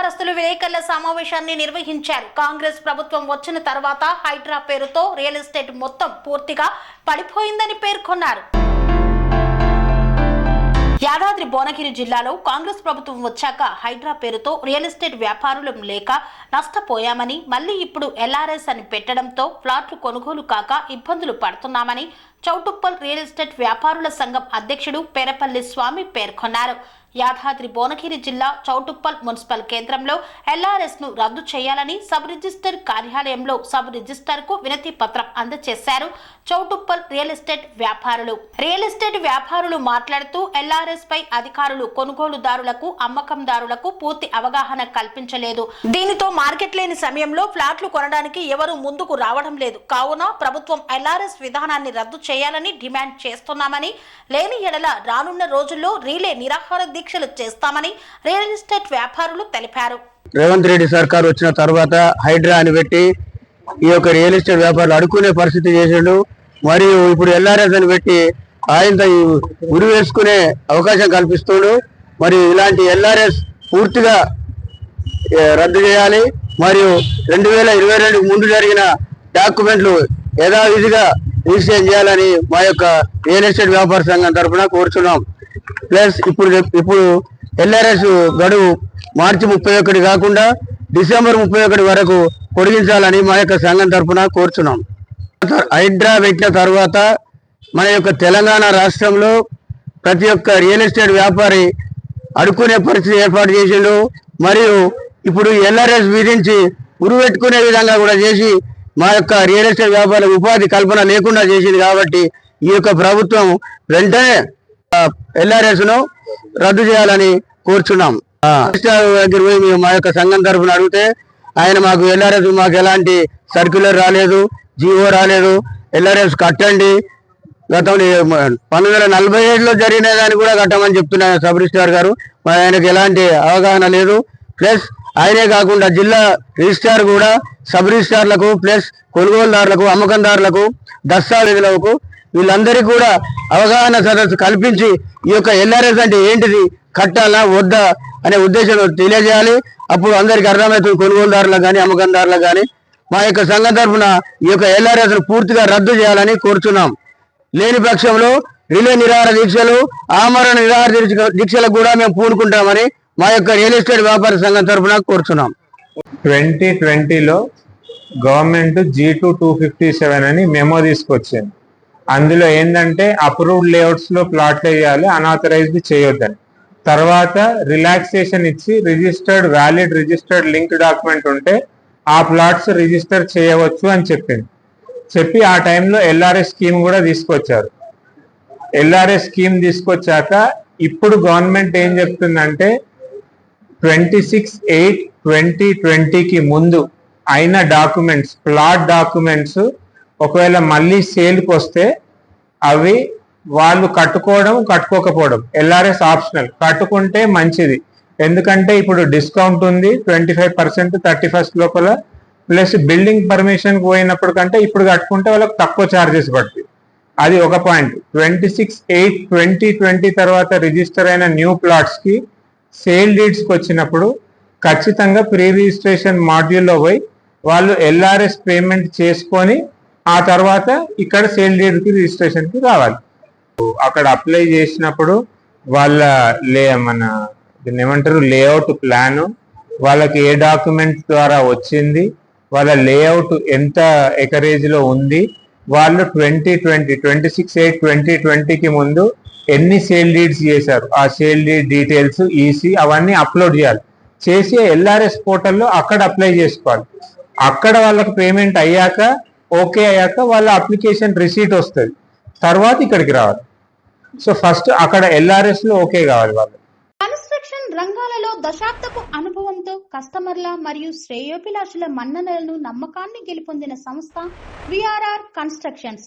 వ్యాపారస్తులు విలేకరుల సమావేశాన్ని నిర్వహించారు. కాంగ్రెస్ ప్రభుత్వం వచ్చిన తర్వాత హైడ్రా పేరుతో రియల్ ఎస్టేట్ మొత్తం పూర్తిగా పడిపోయిందని పేర్కొన్నారు. యాదాద్రి భువనగిరి జిల్లాలో కాంగ్రెస్ ప్రభుత్వం వచ్చాక హైడ్రా పేరుతో రియల్ ఎస్టేట్ వ్యాపారులు లేక నష్టపోయామని మళ్ళీ ఇప్పుడు ఎల్ఆర్ఎస్ అని పెట్టడంతో ఫ్లాట్లు కొనుగోలు కాక ఇబ్బందులు పడుతున్నామని చౌటుప్పల్ రియల్ ఎస్టేట్ వ్యాపారుల సంఘం అధ్యక్షుడు పెరపల్లి స్వామి పేర్కొన్నారు. యాదాద్రి భువనగిరి జిల్లా చౌటుప్పల్ మున్సిపల్ కేంద్రంలో ఎల్ఆర్ఎస్ను రద్దు చేయాలని సబ్ రిజిస్టర్ కార్యాలయంలో సబ్ రిజిస్టర్కు వినతి పత్రం అందజేశారు చౌటుప్పల్ రియల్ ఎస్టేట్ వ్యాపారులు. రియల్ ఎస్టేట్ వ్యాపారులు మాట్లాడుతూ ఎల్ఆర్ఎస్ పై అధికారులు కొనుగోలుదారులకు అమ్మకందారులకు పూర్తి అవగాహన కల్పించలేదు. దీనితో మార్కెట్ లేని సమయంలో ఫ్లాట్లు కొనడానికి ఎవరు ముందుకు రావడం లేదు. కావున ప్రభుత్వం ఎల్ఆర్ఎస్ విధానాన్ని రద్దు చేయాలని డిమాండ్ చేస్తున్నామని లేని ఎడల రానున్న రోజుల్లో రీలే నిరాహార దీక్షలు చేస్తామని రియల్ ఎస్టేట్ వ్యాపారులు తెలిపారు. రేవంత్ రెడ్డి సర్కార్ వచ్చిన తర్వాత హైడ్రా అని పెట్టి ఈ యొక్క రియల్ ఎస్టేట్ వ్యాపారులు అడుక్కునే పరిస్థితి చేసిండు. మరియు ఇప్పుడు ఎల్ఆర్ఎస్ అని పెట్టి ఆయన ఉరి వేసుకునే అవకాశం కల్పిస్తుండు. మరియు ఇలాంటి ఎల్ఆర్ఎస్ పూర్తిగా రద్దు చేయాలి. మరియు రెండు వేల ఇరవై రెండు ముందు జరిగిన డాక్యుమెంట్లు యథావిధిగా రిజిస్ట్రేషన్ చేయాలని మా యొక్క రియల్ ఎస్టేట్ వ్యాపార సంఘం తరఫున కోరుచున్నాం. ప్లస్ ఇప్పుడు ఇప్పుడు ఎల్ఆర్ఎస్ గడువు మార్చి ముప్పై ఒకటి కాకుండా డిసెంబర్ ముప్పై ఒకటి వరకు పొడిగించాలని మా యొక్క సంఘం తరఫున కోరుచున్నాం. హైడ్రా పెట్టిన తర్వాత మన యొక్క తెలంగాణ రాష్ట్రంలో ప్రతి ఒక్క రియల్ ఎస్టేట్ వ్యాపారి అడుక్కునే పరిస్థితి ఏర్పాటు చేసిండు. మరియు ఇప్పుడు ఎల్ఆర్ఎస్ విధించి ఉరువెట్టుకునే విధంగా కూడా చేసి మా యొక్క రియల్ ఎస్టేట్ వ్యాపార ఉపాధి కల్పన లేకుండా చేసింది కాబట్టి ఈ యొక్క ప్రభుత్వం వెంటనే ఎల్ఆర్ఎస్ను రద్దు చేయాలని కోరుచున్నాం. దగ్గర పోయి మేము మా యొక్క సంఘం తరఫున అడిగితే ఆయన మాకు ఎల్ఆర్ఎస్ మాకు ఎలాంటి సర్క్యులర్ రాలేదు జీవో రాలేదు ఎల్ఆర్ఎస్ కట్టండి. గతంలో పంతొమ్మిది వందల నలభై ఏడులో జరిగిన దాన్ని కూడా కట్టమని చెప్తున్నారు సబ్ రిజిస్టార్ గారు. మరి ఆయనకు ఎలాంటి అవగాహన లేదు. ప్లస్ ఆయనే కాకుండా జిల్లా రిజిస్ట్రార్ కూడా సబ్ రిజిస్ట్రార్లకు ప్లస్ కొనుగోలుదారులకు అమ్మకందారులకు దస్తావేజులకు వీళ్ళందరికీ కూడా అవగాహన సదస్సు కల్పించి ఈ యొక్క ఎల్ఆర్ఎస్ అంటే ఏంటిది కట్టాలా వద్దా అనే ఉద్దేశం తెలియజేయాలి. అప్పుడు అందరికీ అర్థమవుతుంది కొనుగోలుదారులకు కానీ అమ్మకందారులకు కానీ మా యొక్క సంఘం తరఫున ఈ యొక్క ఎల్ఆర్ఎస్ను పూర్తిగా రద్దు చేయాలని కోరుచున్నాం. లేని పక్షంలో రిలే నిరాహార దీక్షలు ఆమరణ నిరాహార దీక్ష- దీక్షలకు కూడా మేము పూనుకుంటామని మా యొక్క రియల్ ఎస్టేట్ వ్యాపార సంఘం తరఫున కోరుతున్నాం ట్వంటీ ట్వంటీలో government G two two fifty seven అని మెమో తీసుకొచ్చింది. అందులో ఏంటంటే అప్రూవ్డ్ లేఅవుట్స్లో ప్లాట్లు వేయాలి అనాథరైజ్డ్ చేయొద్దని. తర్వాత రిలాక్సేషన్ ఇచ్చి registered valid registered link document ఉంటే ఆ ప్లాట్స్ రిజిస్టర్ చేయవచ్చు అని చెప్పింది. చెప్పి ఆ టైంలో ఎల్ఆర్ఎస్ స్కీమ్ కూడా తీసుకొచ్చారు. ఎల్ఆర్ఎస్ స్కీమ్ తీసుకొచ్చాక ఇప్పుడు గవర్నమెంట్ ఏం చెప్తుందంటే ట్వంటీ సిక్స్ ఎయిట్ ట్వంటీ ట్వంటీకి ముందు అయిన డాక్యుమెంట్స్ ప్లాట్ డాక్యుమెంట్స్ ఒకవేళ మళ్ళీ సేల్కి వస్తే అవి వాళ్ళు కట్టుకోవడం కట్టుకోకపోవడం. LRS optional. కట్టుకుంటే మంచిది. ఎందుకంటే ఇప్పుడు డిస్కౌంట్ ఉంది twenty five percent thirty first లోపల. ప్లస్ బిల్డింగ్ పర్మిషన్ పోయినప్పుడు కంటే ఇప్పుడు కట్టుకుంటే వాళ్ళకి తక్కువ ఛార్జెస్ పడుతుంది అది ఒక point. Twenty six eight twenty twenty తర్వాత రిజిస్టర్ అయిన న్యూ ప్లాట్స్కి సేల్ డీడ్స్కి వచ్చినప్పుడు ఖచ్చితంగా ప్రీ రిజిస్ట్రేషన్ మాడ్యూల్లో పోయి వాళ్ళు ఎల్ఆర్ఎస్ పేమెంట్ చేసుకొని ఆ తర్వాత ఇక్కడ సేల్ డీడ్కి రిజిస్ట్రేషన్కి రావాలి. అక్కడ అప్లై చేసినప్పుడు వాళ్ళ లే మన దీన్ని ఏమంటారు? లేఅవుట్ ప్లాన్ వాళ్ళకి ఏ డాక్యుమెంట్ ద్వారా వచ్చింది వాళ్ళ లేఅవుట్ ఎంత ఎకరేజ్లో ఉంది వాళ్ళు twenty twenty twenty six eight twenty ట్వంటీకి ముందు ఎన్ని సేల్ డీడ్స్ చేశారు? ఆ సేల్ డీడ్ డీటెయిల్స్ ఈసీ అవన్నీ అప్లోడ్ చేయాలి. చేసి ఎల్ఆర్ఎస్ పోర్టల్లో అక్కడ అప్లై చేసుకోవాలి. అక్కడ వాళ్ళకి పేమెంట్ అయ్యాక ఓకే అయ్యాక వాళ్ళ అప్లికేషన్ రిసీట్ వస్తుంది. తర్వాత ఇక్కడికి రావాలి. సో ఫస్ట్ అక్కడ ఎల్ఆర్ఎస్లో ఓకే కావాలి వాళ్ళు కన్స్ట్రక్షన్ రంగాలలో దశాబ్దపు అనుభవంతో కస్టమర్ల మరియు శ్రేయోభిలాషుల మన్ననలను నమ్మకాన్ని గెలుపొందిన సంస్థ విఆర్ఆర్ కన్స్ట్రక్షన్స్.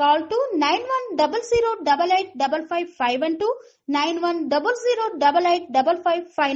Call to 9100 88 55